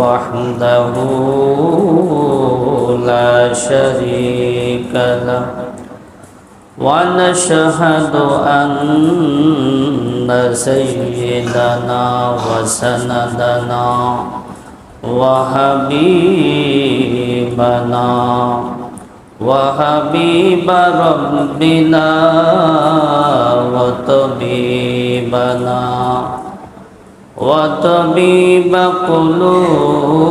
وحده لا شريك له. ونشهد أن سيدنا وسندنا وحبيبنا وحبيب ربنا وطبيبنا وطبيب قلوبنا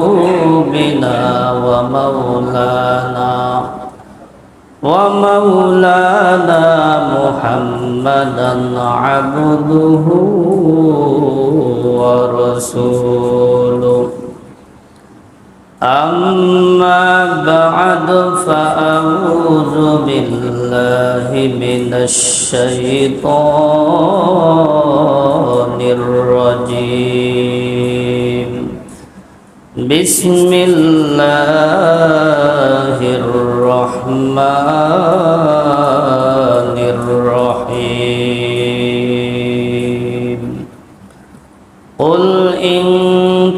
ومولانا ومولانا محمدا عبده ورسوله. بالله من الشيطان الرجيم. بسم الله الرحمن الرحيم. قل إن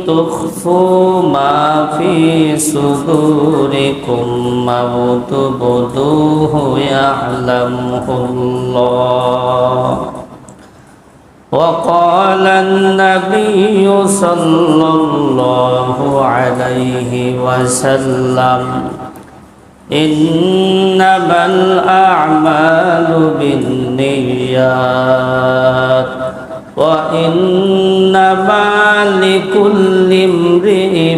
تخفوا ما في صدوركم أو تبدوه يعلمه الله وقال النبي صلى الله عليه وسلم إنما الأعمال بالنيات وإنما لكل امرئ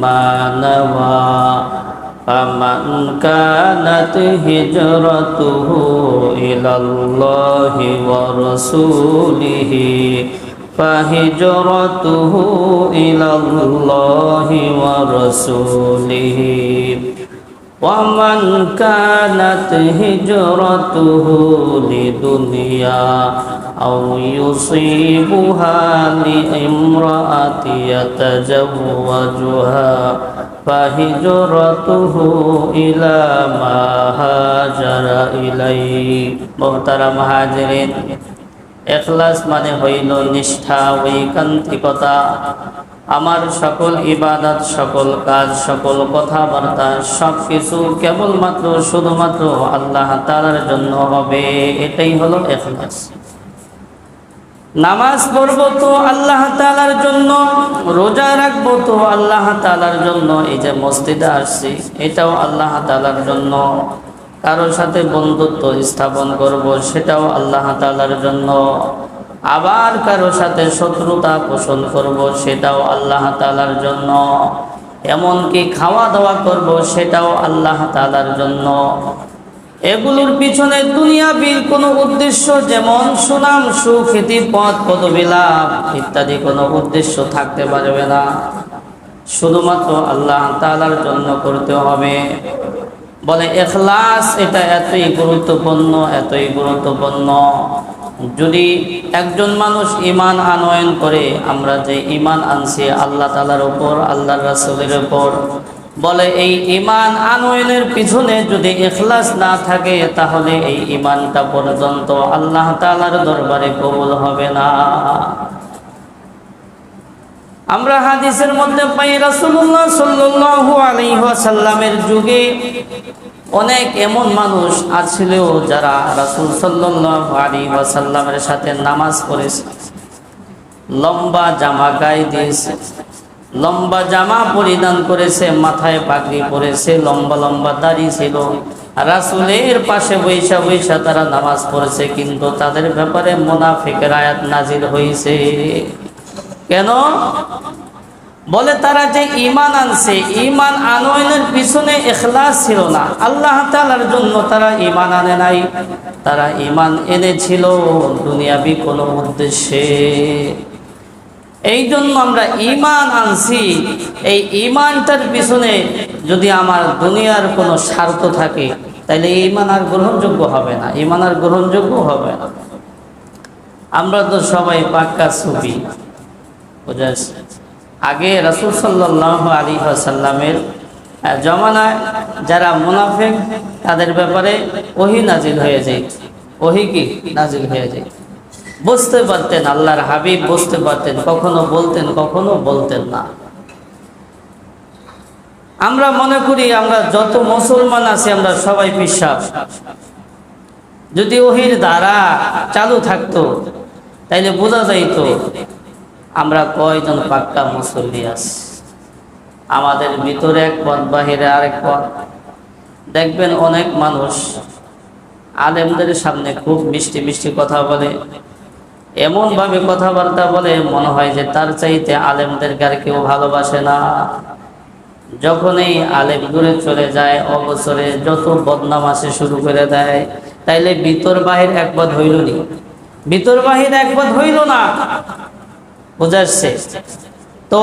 ما نوى فمن كانت هجرته إلى الله ورسوله فهجرته إلى الله ورسوله ومن كانت هجرته لدنيا أو يصيبها لامرأة يتزوجها فهجرته إلى ما هاجر إليه محترم হাজিরিন এখলাস মানে হইল নিষ্ঠা ঐকান্তিকতা আমার সকল ইবাদত, সকল কাজ, সকল কথাবার্তা সব কিছু কেবলমাত্র, শুধুমাত্র আল্লাহ তালার জন্য হবে। এটাই হলো এখলাস। নামাজ পড়ব তো আল্লাহ তালার জন্য, রোজা রাখব তো আল্লাহ তালার জন্য। এই যে মসজিদে আসছি, এটাও আল্লাহ তালার জন্য। কারোর সাথে বন্ধুত্ব স্থাপন করব, সেটাও আল্লাহ তালার জন্য। আবার কারও সাথে শত্রুতা পোষণ করব, সেটাও আল্লাহ তালার জন্য। এমনকি খাওয়া দাওয়া করব, সেটাও আল্লাহ তালার জন্য। এগুলোর পিছনে দুনিয়াবির কোনো উদ্দেশ্য যেমন সুনাম সুখ্যাতি পথ পদবী লাভ ইত্যাদি কোনো উদ্দেশ্য থাকতে পারবে না। শুধুমাত্র আল্লাহ তালার জন্য করতে হবে। বলে এখলাস এটা এতই গুরুত্বপূর্ণ এতই গুরুত্বপূর্ণ। যদি একজন মানুষ ইমান আনয়ন করে, আমরা যে ইমান আনছি আল্লাহ তালার উপর আল্লাহ রাসুলের ওপর বলে এই ইমান আনয়নের পিছনে যদি এখলাস না থাকে, তাহলে এই ইমানটা পর্যন্ত আল্লাহ তালার দরবারে কবুল হবে না। আমরা হাদিসের মধ্যে পাই রাসুল্লাহ সাল্লাল্লাহু আলাইহি ওয়াসাল্লামের যুগে অনেক এমন মানুষ আছিল যারা রাসূল আলাইহি ওয়াসাল্লামের সাথে নামাজ পড়েছে। লম্বা জামা গায়ে দিয়েছে। লম্বা জামা পরিধান করেছে, মাথায় পাগড়ি পরেছে, লম্বা লম্বা দাড়ি ছিল। রাসুলের পাশে বৈশা বৈশা তারা নামাজ পড়েছে, কিন্তু তাদের ব্যাপারে মোনাফিকের আয়াত নাজিল হয়েছে। কেন? বলে তারা যে ইমান আনছে ইমান আনয়নের পিছনে এখলাস ছিল না। আল্লাহ তালার জন্য তারা ইমান আনে নাই। তারা ইমান এনেছিল দুনিয়াবি কোনো উদ্দেশ্যে। এই জন্য আমরা ইমান আনছি। এই ইমানটার পিছনে যদি আমার দুনিয়ার কোনো স্বার্থ থাকে তাহলে ইমান আর গ্রহণযোগ্য হবে না। ইমান আর গ্রহণযোগ্য হবে না। আমরা তো সবাই পাক্কা ছবি বুঝাস আগে রাসুল সাল্লাহ আলী সাল্লামের জমানায় যারা মুনাফেক, তাদের ব্যাপারে ওহি নাজিল হয়ে যায় ওহি কি? নাজিল হয়ে যায় বুঝতে পারতেন, আল্লাহর হাবিব বুঝতে পারতেন, কখনো বলতেন কখনো বলতেন না। আমরা মনে করি, আমরা যত মুসলমান আছি, আমরা সবাই বিশ্বাস যদি ওহির দ্বারা চালু থাকতো, তাইলে বোঝা যাইতো আমরা কয়জন পাক্কা মুসল্লি আছি? আমাদের ভিতরে এক পথ, বাহিরে আরেক পথ। দেখবেন অনেক মানুষ আলেমদের সামনে খুব মিষ্টি মিষ্টি কথা বলে, এমনভাবে কথাবার্তা বলে মনে হয় যে তার চাইতে আলেমদেরকে আর কেউ ভালোবাসে না। যখনই আলেম দূরে চলে যায় অবসরে যত বদনাম আসে শুরু করে দেয়, তাইলে ভিতর বাহির একবার হইল নি? ভিতর বাহির একবার হইল না। বুঝাচ্ছে তো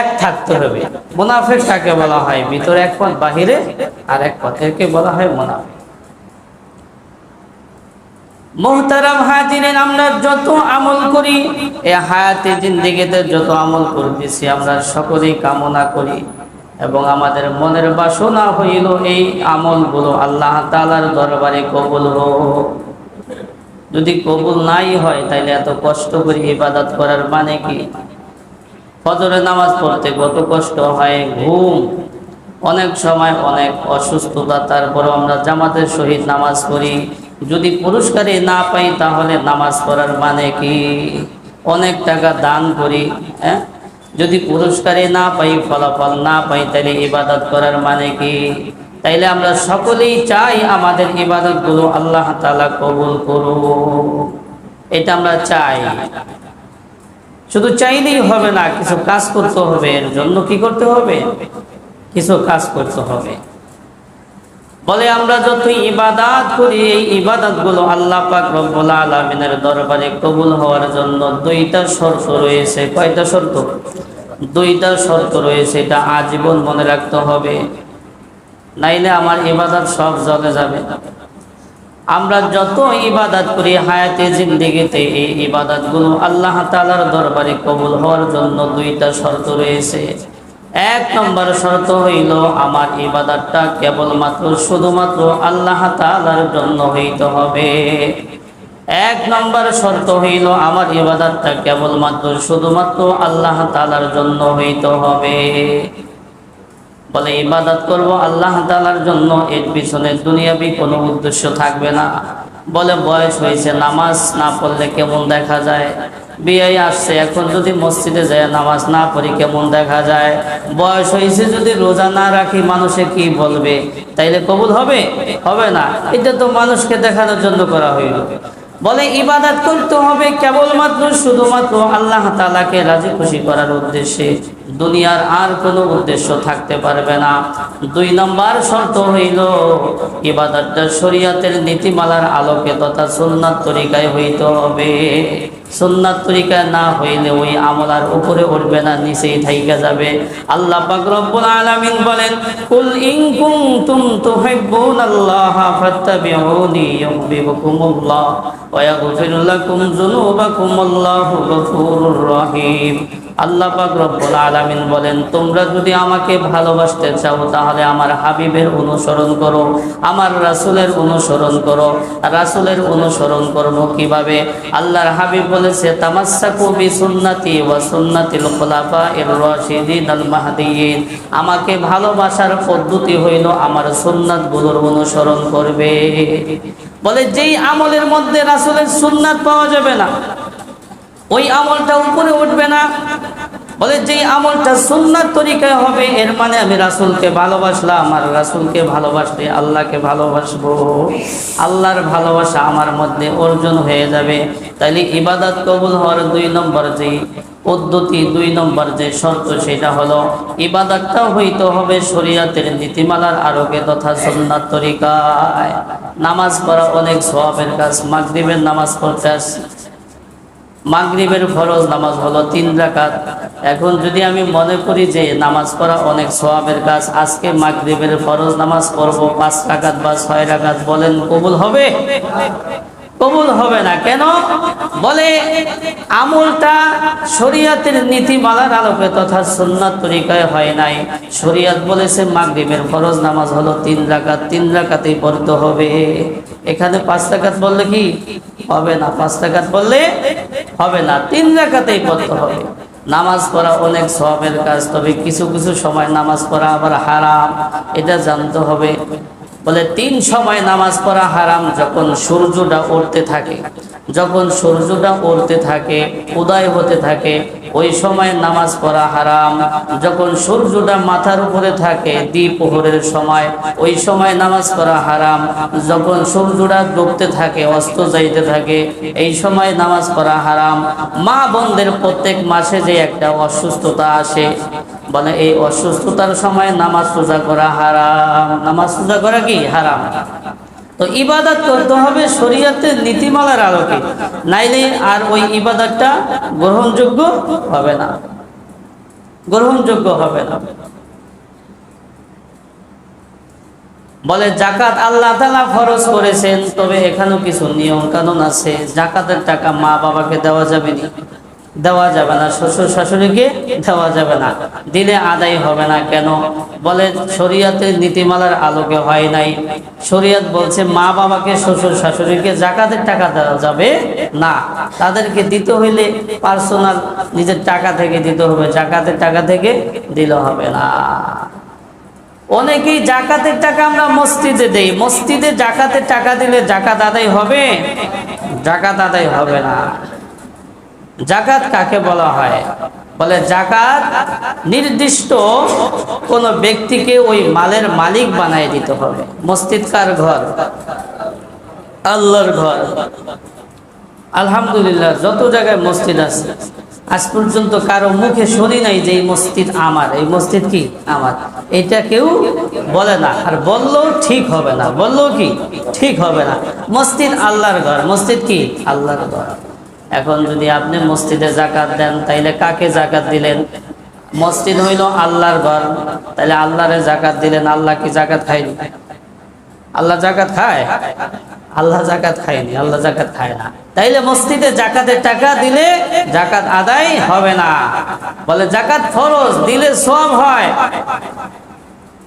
এক থাকতে হবে। মুনাফেক কাকে বলা হয়? ভিতরে এক পথ, বাহিরে আর এক পথ। একে বলা হয় মুনাফেক। মোহতারাম হাজিরেন আমরা যত আমল করি, এ হায়াতে জিন্দিগিতে যত আমল করতেছি, আমরা সকলেই কামনা করি। এবং আমাদের মনের বাসনা হইল এই আমলগুলো আল্লাহ তালার দরবারে কবল হোক। যদি কবুল নাই হয় তাহলে এত কষ্ট করে ইবাদত করার মানে কি? ফজরে নামাজ পড়তে কত কষ্ট হয়? ঘুম। অনেক সময় অনেক অসুস্থতা, তারপরে আমরা জামাতের সহিত নামাজ পড়ি। যদি পুরস্কারে না পাই, তাহলে নামাজ পড়ার মানে কি? অনেক টাকা দান করি হ্যাঁ? যদি পুরস্কারে না পাই, ফলাফল না পাই তাহলে ইবাদত করার মানে কি? তাইলে আমরা সকলেই চাই আমাদের ইবাদতগুলো আল্লাহ তালা কবুল করু এটা আমরা চাই। শুধু চাইলেই হবে না, কিছু কাজ করতে হবে। এর জন্য কি করতে হবে? কিছু কাজ করতে হবে। বলে আমরা যত ইবাদাত করি, এই ইবাদাতগুলো আল্লাহ পাক রব্বুল আলামিনের দরবারে কবুল হওয়ার জন্য দুইটা শর্ত রয়েছে। কয়টা শর্ত? দুইটা শর্ত রয়েছে, এটা আজীবন মনে রাখতে হবে। নাইলে আমার ইবাদত সব জলে যাবে। আমরা যত ইবাদত করি হায়াতে জিন্দিগিতে, এই ইবাদতগুলো আল্লাহ তাআলার দরবারে কবুল হওয়ার জন্য দুইটা শর্ত রয়েছে। এক নম্বর শর্ত হইল, আমার ইবাদতটা কেবলমাত্র, শুধুমাত্র আল্লাহ তাআলার জন্য হইতে হবে। এক নম্বর শর্ত হইল, আমার ইবাদতটা কেবলমাত্র, শুধুমাত্র আল্লাহ তাআলার জন্য হইতে হবে। বলে ইবাদত করব আল্লাহ তালার জন্য, এর পিছনে দুনিয়াবি কোনো উদ্দেশ্য থাকবে না। বলে বয়স হয়েছে, নামাজ না পড়লে কেমন দেখা যায়? বিয়ে আসছে, এখন যদি মসজিদে যায়, নামাজ না পড়ি কেমন দেখা যায়? বয়স হয়েছে, যদি রোজা না রাখি, মানুষে কি বলবে? তাইলে কবুল হবে? হবে না। এটা তো মানুষকে দেখানোর জন্য করা হইল। বলে ইবাদত করতে হবে কেবলমাত্র, শুধুমাত্র আল্লাহ তালাকে রাজি খুশি করার উদ্দেশ্যে। দুনিয়ার আর কোনো উদ্দেশ্য থাকতে পারবে না। দুই নম্বর শর্ত হইল, ইবাদতটা শরিয়াতের নীতিমালার আলোকে তথা সুন্নাত তরিকায় হইতে হবে। সুন্নাত তরিকায় না হইলে ওই আমলার উপরে উঠবে না, নিচেই থাইকা যাবে। আল্লাহ পাক রব্বুল আলামিন বলেন, কুল ইন কুনতুম তুহিব্বুনাল্লাহ ফাত্তাবিউনি ইউহিব্বুকুমুল্লাহ ওয়া ইয়াগফির লাকুম যুনুবাকুম আল্লাহু গফুরুর রহিম। আল্লাহ পাক রব্বুল আলামিন বলেন, তোমরা যদি আমাকে ভালোবাসতে চাও, তাহলে আমার হাবিবের অনুসরণ করো, আমার রাসূলের অনুসরণ করো। রাসূলের অনুসরণ করব কীভাবে? আল্লাহর হাবিব বলেছে তামাসসাকু বিসুন্নতি ওয়া সুন্নাতিল খুলাফাইর রাশিদিন আল মাহদিয়িন আমাকে ভালোবাসার পদ্ধতি হইল আমার সুন্নাতগুলোর অনুসরণ করবে। বলে, যেই আমলের মধ্যে রাসূলের সুন্নাত পাওয়া যাবে না ওই আমলটা উপরে উঠবে না। বলে যে আমলটা সুন্নাত তরিকায় হবে, এর মানে আমি রাসুলকে ভালোবাসলাম আর রাসুলকে ভালোবাসলে আল্লাহকে ভালোবাসবো। আল্লাহর ভালোবাসা আমার মধ্যে অর্জন হয়ে যাবে। তাইলে ইবাদত কবুল হওয়ার দুই নম্বর যে পদ্ধতি, দুই নম্বর যে শর্ত সেটা হলো, ইবাদতটা হইতে হবে শরীয়তের নীতিমালার আরোগ্য তথা সুন্নাত তরিকায়। নামাজ পড়া অনেক সওয়াবের কাজ। মাগরিবের নামাজ পড়তে আসছি মাগরিবের ফরজ নামাজ হলো তিন রাকাত। এখন যদি আমি মনে করি যে নামাজ পড়া অনেক সওয়াবের কাজ, আজকে মাগরিবের ফরজ নামাজ পড়ব, পাঁচ রাকাত বা ছয় রাকাত বলেন, কবুল হবে? কবুল হবে না। কেন? বলে, আমলটা শরিয়াতের নীতিমালার আলোকে তথা সুন্নাত তরিকায় হয় নাই। শরিয়াত বলেছে, মাগরিবের ফরজ নামাজ হলো তিন রাকাত, তিন রাকাতেই পড়তে হবে। এখানে পাঁচ রাকাত বললে কি? হবে না। পাঁচ রাকাত বললে হবে না, তিন রেখাতেই পড়তে হবে। নামাজ পড়া অনেক সবের কাজ, তবে কিছু কিছু সময় নামাজ পড়া আবার হারাম, এটা জানতে হবে। বলে তিন সময় নামাজ পড়া হারাম যখন সূর্যটা উঠতে থাকে। যখন সূর্যটা উঠতে থাকে, উদয় হতে থাকে, ওই সময় নামাজ পড়া হারাম। যখন সূর্যটা মাথার উপরে থাকে, দ্বিপ্রহরের সময়, ওই সময় নামাজ পড়া হারাম। যখন সূর্যটা ডুবতে থাকে, অস্ত যাইতে থাকে, এই সময় নামাজ পড়া হারাম। মা বোনদের প্রত্যেক মাসে যে একটা অসুস্থতা আসে, বলে এই অসুস্থতার সময় নামাজ পূজা করা হারাম। নামাজ পূজা করা কি? হারাম। তো ইবাদত করতে হবে শরীয়তের নীতিমালার আলোকে। নাইলে আর ওই ইবাদতটা গ্রহণযোগ্য হবে না। গ্রহণযোগ্য হবে না। বলে, জাকাত আল্লাহ তালা ফরজ করেছেন, তবে এখানেও কিছু নিয়ম কানুন আছে। জাকাতের টাকা মা বাবাকে দেওয়া যাবে না। দেওয়া যাবে না। শ্বশুর শাশুড়িকে দেওয়া যাবে না। দিলে আদায় হবে না কেন? বলে শরীয়তের নীতিমালার আলোকে হয় নাই। শরীয়ত বলছে, মা বাবাকে, শ্বশুর শাশুড়িকে জাকাতের টাকা দেওয়া যাবে না। তাদেরকে দিতে হইলে পার্সোনাল নিজের টাকা থেকে দিতে হবে, জাকাতের টাকা থেকে দিলে হবে না। অনেকেই জাকাতের টাকা আমরা মসজিদে দেই। মসজিদে জাকাতের টাকা দিলে জাকাত আদায় হবে? জাকাত আদায় হবে না। জাকাত কাকে বলা হয়? বলে জাকাত নির্দিষ্ট কোন ব্যক্তিকে ওই মালের মালিক বানায় দিতে হবে। মসজিদ কার ঘর? আল্লাহর ঘর। আলহামদুলিল্লাহ, যত জায়গায় মসজিদ আছে, আজ পর্যন্ত কারও মুখে শুনি নাই যে এই মসজিদ আমার। এই মসজিদ কি? আমার। এটা কেউ বলে না। আর বললেও ঠিক হবে না। বললেও কি? ঠিক হবে না। মসজিদ আল্লাহর ঘর। মসজিদ কি? আল্লাহর ঘর। এখন যদি আপনি মসজিদে জাকাত দেন, তাইলে কাকে জাকাত দিলেন? মসজিদ হইল আল্লাহর ঘর, তাইলে আল্লাহরে জাকাত দিলেন, আল্লাহ কি জাকাত খায়নি? আল্লাহ জাকাত খায়? আল্লাহ জাকাত খায়নি, আল্লাহ জাকাত খায় না। তাইলে মসজিদে জাকাতের টাকা দিলে জাকাত আদায় হবে না। বলে জাকাত ফরজ, দিলে সব হয়।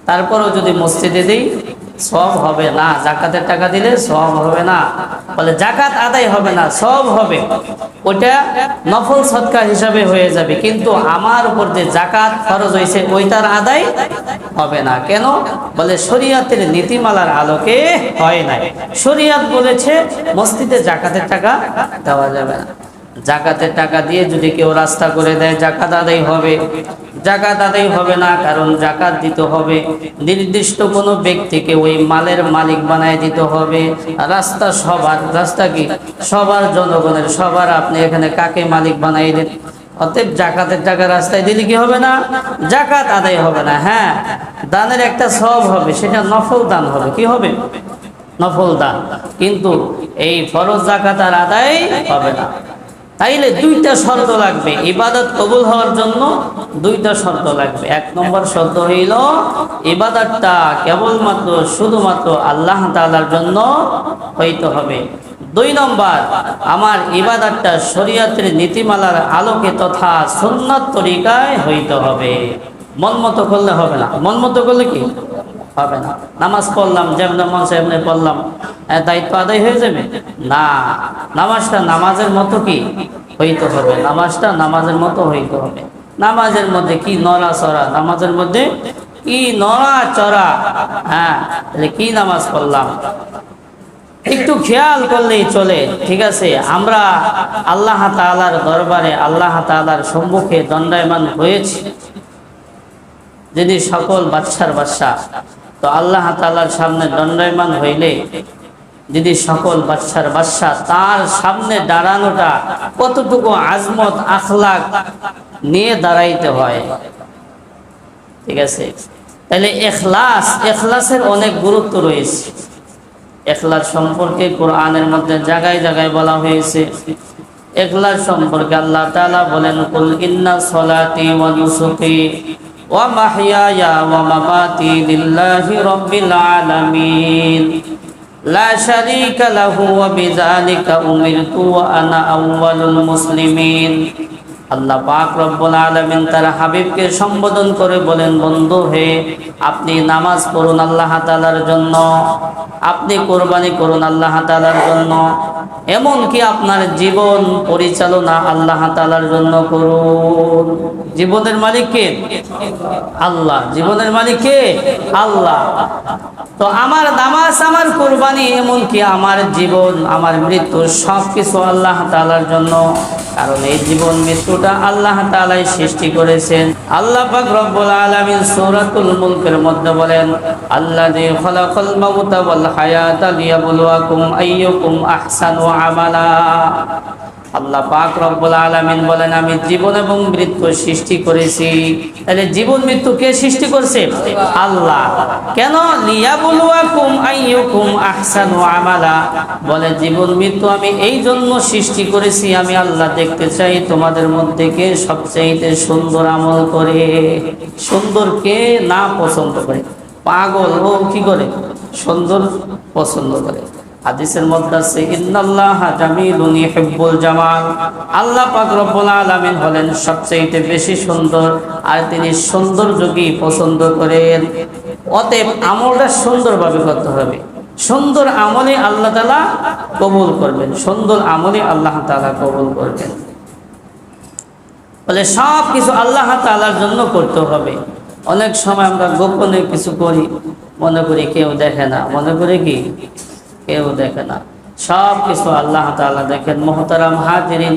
তারপরও যদি মসজিদে দিই সব হবে না। জাকাতের টাকা দিলে সব হবে না। বলে জাকাত আদায় হবে না, সব হবে। ওটা নফল সৎকার হিসাবে হয়ে যাবে। কিন্তু আমার উপর যে জাকাত খরচ হয়েছে ওইটার আদায় হবে না। কেন? বলে শরিয়াতের নীতিমালার আলোকে হয় নাই। শরিয়াত বলেছে, মসজিদে জাকাতের টাকা দেওয়া যাবে না। জাকাতের টাকা দিয়ে যদি কেউ রাস্তা করে দেয়, জাকাত আদায় হবে। জাকাত আদায় হবে না, কারণ জাকাত দিতে হবে। নির্দিষ্ট কোনো ব্যক্তিকে ওই মালের মালিক বানায় দিতে হবে। রাস্তা সবার, রাস্তা কি? সবার জনগণের, সবার আপনি এখানে কাকে মালিক বানাই দেন অতএব জাকাতের টাকা রাস্তায় দিলে কি হবে না? জাকাত আদায় হবে না হ্যাঁ। দানের একটা সব হবে, সেটা নফল দান হবে। কি হবে? নফল দান। কিন্তু এই ফরজ জাকাত আর আদায় হবে না। তাইলে দুইটা শর্ত লাগবে। ইবাদত কবুল হওয়ার জন্য দুইটা শর্ত লাগবে। এক নম্বর শর্ত হইল, ইবাদতটা কেবলমাত্র, শুধুমাত্র আল্লাহ তালার জন্য হইতে হবে। দুই নম্বর, আমার ইবাদতটা শরীয়তের নীতিমালার আলোকে তথা সুন্নত তরিকায় হইতে হবে। মন মতো করলে হবে না। মন মতো করলে কি? হবে না। নামাজ পড়লাম, যেমন মন সেমনি পড়লাম। দায়িত্ব আদায় হয়ে যাবে? না। নামাজটা নামাজের মতো কি হইতে হবে? নামাজটা নামাজের মতো হইতে হবে। নামাজের মধ্যে কি নড়া চড়া নামাজের মধ্যে কি নড়া চড়া হ্যাঁ তাহলে কি নামাজ পড়লাম? একটু খেয়াল করলেই চলে, ঠিক আছে? আমরা আল্লাহ তাআলার দরবারে আল্লাহ তাআলার সম্মুখে দণ্ডায়মান হয়েছি। যিনি সকল বাচ্চার বাচ্চা তো আল্লাহ তাআলার সামনে দণ্ডায়মান হইলে যদি সকল বাচ্চার বাচ্চা তার সামনে দাঁড়ানোটা কতটুকু আজমত, আখলাক নিয়ে দাঁড়াইতে হয়? ঠিক আছে? তাহলে এখলাস, এখলাসের অনেক গুরুত্ব রয়েছে। এখলাস সম্পর্কে কোরআনের মধ্যে জায়গায় জায়গায় বলা হয়েছে। এখলাস সম্পর্কে আল্লাহ তাআলা বলেন, কুল ইন্না সলাতি ওয়া মাহইয়ায়া ওয়া মামাতি লিল্লাহি রাব্বিল আলামিন লা শারীকা লাহু ওয়া বিযালিকা উমিরতু আল্লাহ পাক রব্বুল আলামিন তার হাবিবকে সম্বোধন করে বলেন, বন্ধু হে, আপনি নামাজ পড়ুন আল্লাহ তাআলার জন্য। আপনি কোরবানি করুন আল্লাহ তাআলার জন্য। এমন কি আপনার জীবন পরিচালনা আল্লাহ তাআলার জন্য করুন। জীবনের মালিক কে? আল্লাহ। জীবনের মালিক কে? আল্লাহ। তো আমার নামাজ, আমার কোরবানি এমন কি আমার জীবন, আমার মৃত্যু সব কিছু আল্লাহ তাআলার জন্য। কারণ এই জীবন মৃত্যুটা আল্লাহ তালাই সৃষ্টি করেছেন। আল্লাহ পাক রব্বুল আলামিন সূরাতুল মুলকের মধ্যে বলেন, আল্লাযী খালাকাল মাউতা ওয়াল হায়াতা লিয়াবলুয়াকুম আহসানু আমালা। আল্লাহ পাক রব্বুল আলামিন বলেন, আমি জীবন এবং মৃত্যু সৃষ্টি করেছি। তাহলে জীবন, মৃত্যু কে সৃষ্টি করছে? আল্লাহ। কেন? আহসানু আমালা। বলে, জীবন, মৃত্যু আমি এই জন্য সৃষ্টি করেছি, আমি আল্লাহ দেখতে চাই তোমাদের মধ্যে কে সবচেয়ে সুন্দর আমল করে। সুন্দর কে না পছন্দ করে? পাগল ও কি করে? সুন্দর পছন্দ করে। হাদিসের মধ্যে আছে, ইন্নাল্লাহ জামিলুন ইউহিব্বুল জামাল। আল্লাহ পাক রব্বুল আলামিন হলেন সবচেয়ে বেশি সুন্দর আর তিনি সৌন্দর্যকে পছন্দ করেন। অতএব আমলটা সুন্দরভাবে করতে হবে। সুন্দর আমলে আল্লাহ তাআলা কবুল করবেন। সুন্দর আমলে আল্লাহ তাআলা কবুল করবেন। বলে সব কিছু আল্লাহ তাআলার জন্য করতে হবে। অনেক সময় আমরা গোপনে কিছু করি, মনে করি কেউ দেখে না। মনে করি কি? কেউ দেখে না। সব কিছু আল্লাহ তালা দেখেন। মোহতারাম হাজিরিন,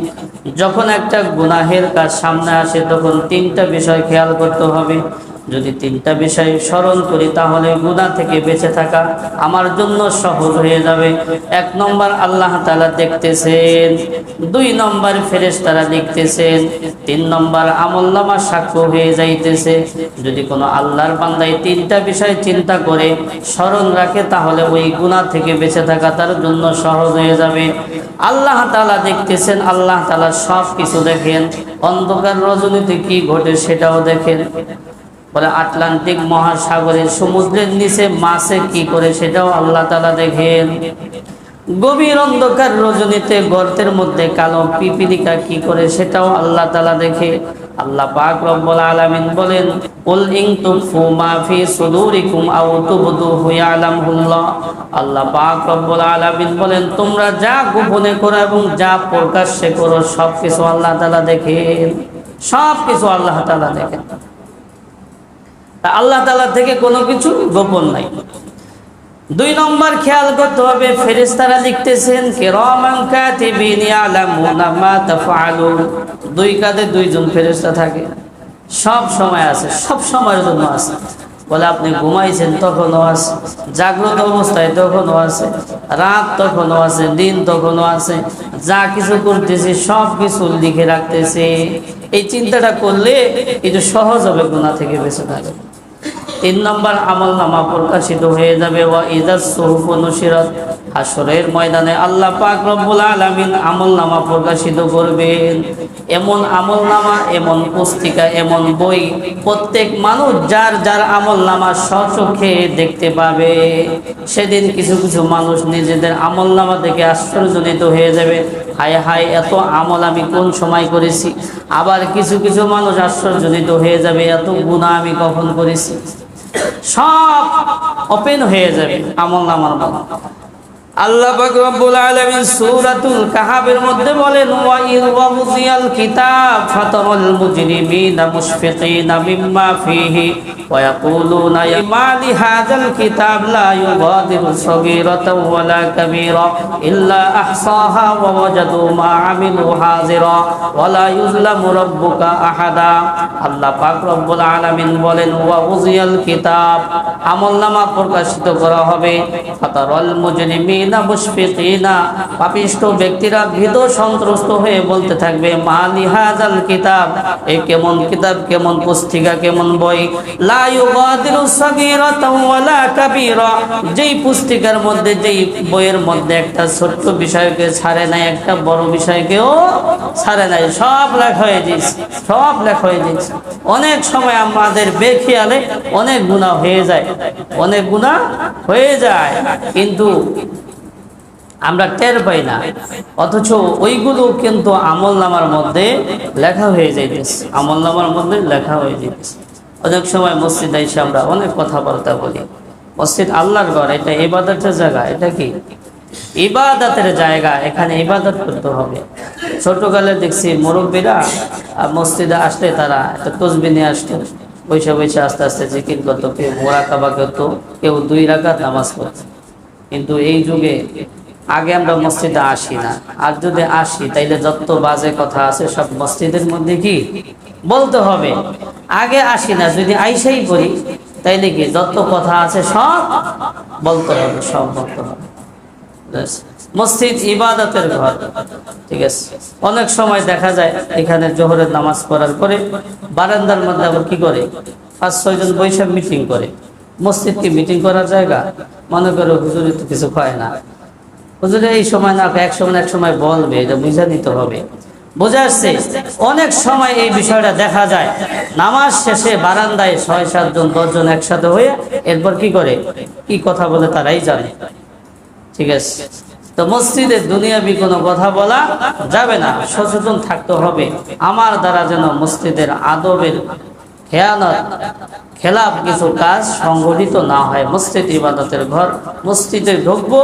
যখন একটা গুনাহের কাজ সামনে আসে, তখন তিনটা বিষয় খেয়াল করতে হবে। যদি তিনটা বিষয় স্মরণ করি, তাহলে গুনাহ থেকে বেঁচে থাকা আমার জন্য সহজ হয়ে যাবে। এক নম্বর, আল্লাহ তালা দেখতেছেন। দুই নম্বর ফেরেস তারা দেখতেছেন। তিন নম্বর, আমলনামা সাক্ষ্য হয়ে যাইতেছে। যদি কোনো আল্লাহর বান্দায় তিনটা বিষয় চিন্তা করে, স্মরণ রাখে, তাহলে ওই গুনাহ থেকে বেঁচে থাকা তার জন্য সহজ হয়ে যাবে। আল্লাহ তাআলা দেখতেছেন, আল্লাহ তাআলা সব কিছু দেখেন। অন্ধকার রজনীতে কি ঘটে সেটাও দেখেন। বলে, আটলান্টিক মহাসাগরের সমুদ্রের নিচে মাছে কি করে সেটাও আল্লাহ তালা দেখেন। গভীর অন্ধকার রজনীতে গর্তের মধ্যে কালো পিপিলিকা কি করে সেটাও আল্লাহ তালা দেখে। আল্লাহ পাক রব্বুল আলামিন বলেন, কুল ইন তুফু মা ফি সুদুরিকুম আও তুবদুহু ইয়ালামুল্লাহ আল্লাহ পাক রব্বুল আলামিন বলেন, তোমরা যা গোপনে করো এবং যা প্রকাশ্যে করো সব কিছু আল্লাহ তাআলা দেখেন। সব কিছু আল্লাহ তাআলা দেখেন। আল্লাহ তালা থেকে কোনো কিছু গোপন নাই। দুই নম্বর খেয়াল করতে হবে, ফেরেশতারা লিখতেছেন দুই কাঁধে দুইজন ফেরেশতা থাকে। সব সময় আছে, সব সময়ের জন্য আছে। বলে, আপনি ঘুমাইছেন তখনও আছে, জাগ্রত অবস্থায় তখনও আছে, রাত তখনও আছে, দিন তখনও আছে, যা কিছু করতেছে, সব কিছু লিখে রাখতেছে। এই চিন্তাটা করলে একটু সহজ হবে গুণা থেকে বেঁচে থাকে তিন নম্বর আমল নামা প্রকাশিত হয়ে যাবে। ওয়া ইদাস সুহুফ নুশিরাত। হাসরের ময়দানে আল্লাহ পাক রব্বুল আলামিন আমল নামা প্রকাশিত করবেন। এমন আমল নামা, এমন পুস্তিকা, এমন বই প্রত্যেক মানুষ যার যার আমল নামা স্বচক্ষে দেখতে পাবে। সেদিন কিছু কিছু মানুষ নিজেদের আমল নামা থেকে আশ্চর্যজনিত হয়ে যাবে। হায় হায়, এত আমল আমি কোন সময় করেছি? আবার কিছু কিছু মানুষ আশ্চর্যজনিত হয়ে যাবে, এত গুণা আমি কখন করেছি? সব ওপেন হয়ে যাবে আমল নামার আল্লাহ পাক রব্বুল আলামিন সূরাতুল কাহাবের মধ্যে বলেন, ওয়া ইয কিতাব ফাতারাল মুজরিমিনা মুশফিকিনা মিম্মা ফীহি ওয়া ইয়াকুলুনা ইয়া মা লি হাযাল কিতাব লা ইউগাদিরু সগীরাতাও ওয়ালা কাবীরা ইল্লা আহসাহা ওয়া ওয়াজাদু মা আমিলু হাযিরা ওয়ালা ইউযলামু রাব্বুকা আহাদা। আল্লাহ পাক রব্বুল আলামিন বলেন, ওয়া উযিয়াল কিতাব আমলনামা প্রকাশিত করা হবে। ফাতারাল মুজরিমিনা মুশফিকিনা পাপিষ্ঠ ব্যক্তিরা ভীত সন্ত্রস্ত হয়ে বলতে থাকবে, মা লিহাজাল কিতাব? এ কেমন কিতাব, কেমন পুস্তিকা, কেমন বই? লা ইউগাদিরু সাগীরাতাও ওয়ালা কাবীরা। যেই পুস্তিকার মধ্যে, যেই বইয়ের মধ্যে একটা ছোট্ট বিষয়কে ছাড়ে নাই, একটা বড় বিষয়কেও ছাড়ে নাই, সব লেখা হয়ে যাচ্ছে, সব লেখা হয়ে যাচ্ছে। অনেক সময় আমাদের বেখেয়ালে অনেক গুণা হয়ে যায়, অনেক গুণা হয়ে যায়। কিন্তু আমরা টের পাই না। অথচ ওইগুলো কিন্তু আমল নামার মধ্যে লেখা হয়ে যাইতেছে। আমল নামার মধ্যে লেখা হয়ে যাইতেছে। অনেক সময় মসজিদে এসে আমরা অনেক কথাবার্তা বলি। মসজিদ আল্লাহর ঘর, এটা ইবাদতের জায়গা, এটা কি? ইবাদতের জায়গা, এখানে ইবাদত করতে হবে। ছোটকালে দেখছি মুরব্বীরা মসজিদে আসলে তারা একটা তসবি নিয়ে আসতো। বৈশা বৈশা আস্তে আস্তে জিকির করতো, কেউ মোরাকাবা করতো, কেউ দুই রাকাত নামাজ পড়তো। কিন্তু এই যুগে আগে আমরা মসজিদে আসি না। আর যদি আসি, তাইলে যত বাজে কথা আছে সব মসজিদের মধ্যে কি? বলতে হবে। আগে আসি না, যদি আইসাই করি তাইলে কি যত কথা আছে সব বলতে হবে, সব বলতে হবে। মসজিদ ইবাদতের ঘর। ঠিক আছে। অনেক সময় দেখা যায়, এখানে জোহরের নামাজ পড়ার পরে বারান্দার মধ্যে আবার কি করে? পাঁচ ছয়জন বৈশাখ মিটিং করে। মসজিদ কি মিটিং করার জায়গা? মনে করো হুজুরি কিছু পায় না। হুজুরে, এই সময় না, এক সময় এক সময় বলবে, এটা বুঝে নিতে হবে। বোঝা আসছে? অনেক সময় এই বিষয়টা দেখা যায়। নামাজ শেষে বারান্দায় ছয়, সাতজন, দশজন একসাথে হয়ে এরপর কি করে? কি কথা বলে তারাই জানে। ঠিক আছে? তো মসজিদে দুনিয়াবি কোনো কথা বলা যাবে না, সচেতন থাকতে হবে। আমার দ্বারা যেন মসজিদের আদবের খেয়ানত খেলাপ কিছু কাজ সংগঠিত না হয়। মসজিদ ইবাদতের ঘর, মসজিদে ঢুকবো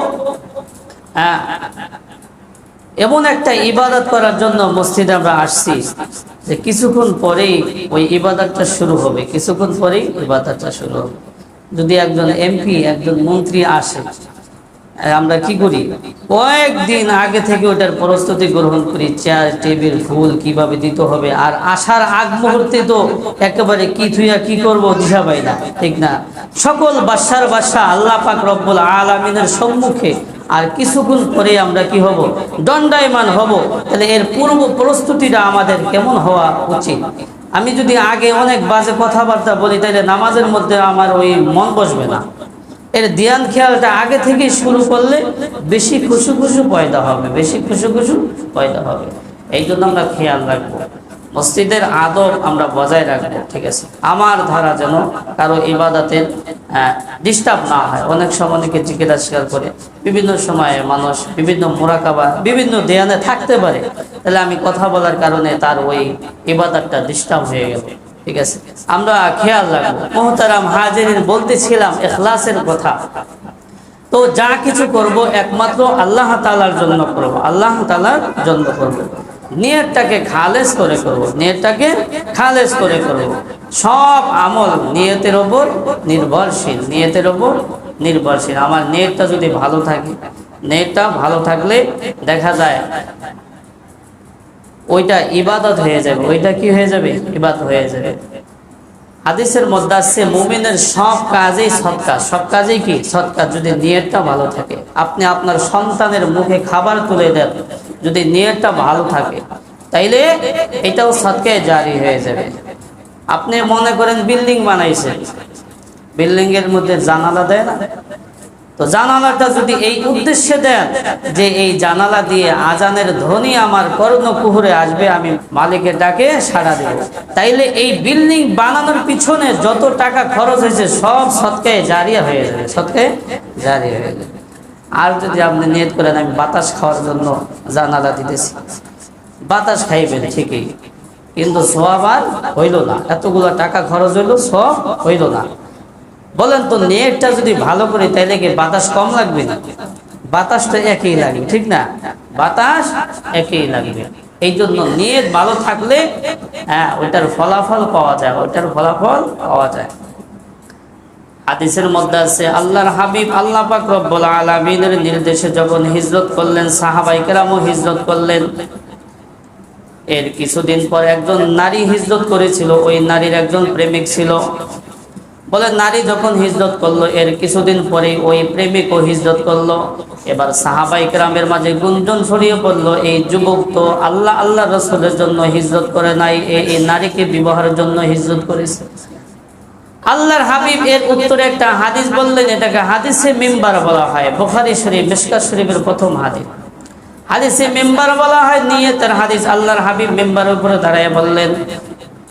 এমন একটা ইবাদত করার জন্য মসজিদে আমরা আসছি যে কিছুক্ষণ পরেই ওই ইবাদতটা শুরু হবে। কিছুক্ষণ পরেই ইবাদতটা শুরু হবে। যদি একজন এমপি, একজন মন্ত্রী আসে, আমরা কি করি? কয়েকদিন আগে থেকে ওটার প্রস্তুতি গ্রহণ করি চেয়ার টেবিল ফুল কীভাবে দিতে হবে, আর আসার আগ মুহূর্তে তো একেবারে কি থুইয়া কি করব দিশা পাই না, ঠিক না? সকল বাসার বাসা আল্লাহ পাক রব্বুল আলমিনের সম্মুখে আর কিছুক্ষণ পরে আমরা কি হব? দণ্ডায়মান হব। তাহলে এর পূর্ব প্রস্তুতিটা আমাদের কেমন হওয়া উচিত? আমি যদি আগে অনেক বাজে কথাবার্তা বলি, তাহলে নামাজের মধ্যে আমার ওই মন বসবে না। এর ধ্যান খেয়ালটা আগে থেকে শুরু করলে বেশি খুশু খুশু পয়দা হবে, বেশি খুশু খুশু পয়দা হবে। এই জন্য আমরা খেয়াল রাখব। মসজিদের আদর আমরা বজায় রাখব, ঠিক আছে? আমার ধারা যেন কারও ইবাদতের ডিস্টার্ব না হয়। অনেক সময় অনেকে জিজ্ঞাসা করে। বিভিন্ন সময়ে মানুষ বিভিন্ন মোরাকাবা, বিভিন্ন দেয়ানে থাকতে পারে। তাহলে আমি কথা বলার কারণে তার ওই ইবাদতটা ডিস্টার্ব হয়ে গেল, ঠিক আছে? আমরা খেয়াল রাখব। মোহতারাম হাজির বলতেছিলাম এখলাসের কথা। তো যা কিছু করব একমাত্র আল্লাহ তালার জন্য করব। আল্লাহ তালার জন্য করব। নিয়তটাকে খালেজ করে করব, নিয়তটাকে খালেজ করে করব। সব আমল নিয়তের ওপর নির্ভরশীল, নিয়তের ওপর নির্ভরশীল। আমার নেটটা যদি ভালো থাকে নেটটা ভালো থাকলে দেখা যায় ওইটা ইবাদত হয়ে যাবে। ওইটা কি হয়ে যাবে? ইবাদত হয়ে যাবে। হাদিসের মধ্যে আসছে মুমিনের সব কাজেই সৎকাজ সব কাজেই কি? সৎকাজ যদি নিয়তটা ভালো থাকে, আপনি আপনার সন্তানের মুখে খাবার তুলে দেন যদি নিয়তটা ভালো থাকে, তাইলে এটাও সৎকায় জারি হয়ে যাবে। আপনি মনে করেন বিল্ডিং বানাইছেন বিল্ডিং এর মধ্যে জানালা দেয় না? তো জানালাটা যদি এই উদ্দেশ্যে দেন যে এই জানালা দিয়ে আজানের ধ্বনি আমার কর্ণকুহুরে আসবে, আমি মালিকের ডাকে সাড়া দেব। তাইলে এই বিল্ডিং বানানোর পিছনে যত টাকা খরচ হয়েছে, সব সৎকায় জারিয়া হয়ে যাবে সৎকায় জারি হয়ে যাবে। আর যদি আপনি নিয়ত করেন, আমি বাতাস খাওয়ার জন্য জানালা দিতেছি। বাতাস খাইবেন, ঠিকই। কিন্তু সব আর হইল না। এতগুলো টাকা খরচ হইল সব হইল না। বলেন তো নেটটা যদি ভালো করি, তাইলে কি বাতাস কম লাগবে? না বাতাসটা একই লাগবে, ঠিক না? বাতাস একই লাগবে। এই জন্য নিয়ত ভালো থাকলে হ্যাঁ ওইটার ফলাফল পাওয়া যায়, ওইটার ফলাফল পাওয়া যায়। হাদিসের মধ্যে আছে, আল্লাহর হাবিব আল্লাহ পাক রব্বুল আলামিনের নির্দেশে যখন হিজরত করলেন, সাহাবাই কেরামও হিজরত করলেন। এর কিছুদিন পর একজন নারী হিজরত করেছিল, ওই নারীর একজন প্রেমিক ছিল। বলে, নারী যখন হিজরত করল, এর কিছুদিন পরে ওই প্রেমিকও হিজরত করল। এবার সাহাবাই কেরামের মাঝে গুঞ্জন ছড়িয়ে পড়ল, এই যুবক তো আল্লাহ আল্লাহ রসুলের জন্য হিজরত করে নাই এই নারীকে বিবাহের জন্য হিজরত করেছে। আল্লাহর হাবিব এর উত্তরে একটা হাদিস বললেন, এটাকে হাদিসে মেম্বার বলা হয়। বোখারি শরীফ মিসকা শরীফের প্রথম হাদিস। হাদিসে মেম্বার বলা হয়, নিয়ে তার হাদিস আল্লাহর হাবিব মেম্বারের উপরে দাঁড়ায় বললেন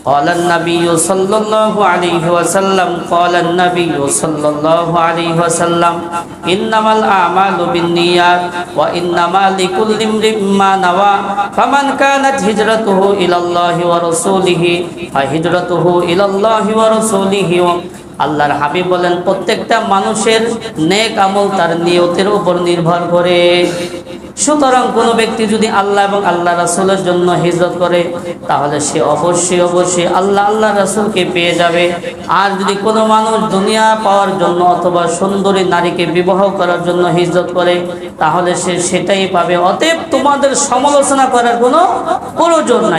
قال النبي صلى الله عليه وسلم قال النبي صلى الله عليه وسلم إنما الأعمال بالنيات وإنما لكل امرئ ما نوى فمن كانت هجرته إلى الله ورسوله فهجرته إلى الله ورسوله আল্লাহর হাবিব বলেন প্রত্যেকটা মানুষের নেক আমল তার নিয়তের উপর নির্ভর করে সুতরাং কোনো ব্যক্তি যদি আল্লাহ এবং আল্লাহ রাসুলের জন্য হিজরত করে, তাহলে সে অবশ্যই অবশ্যই আল্লাহ আল্লাহ রাসুলকে পেয়ে যাবে। আর যদি কোনো মানুষ দুনিয়া পাওয়ার জন্য অথবা সুন্দরী নারীকে বিবাহ করার জন্য হিজরত করে, তাহলে সে সেটাই পাবে। অতএব তোমাদের সমালোচনা করার কোনো প্রয়োজন নাই।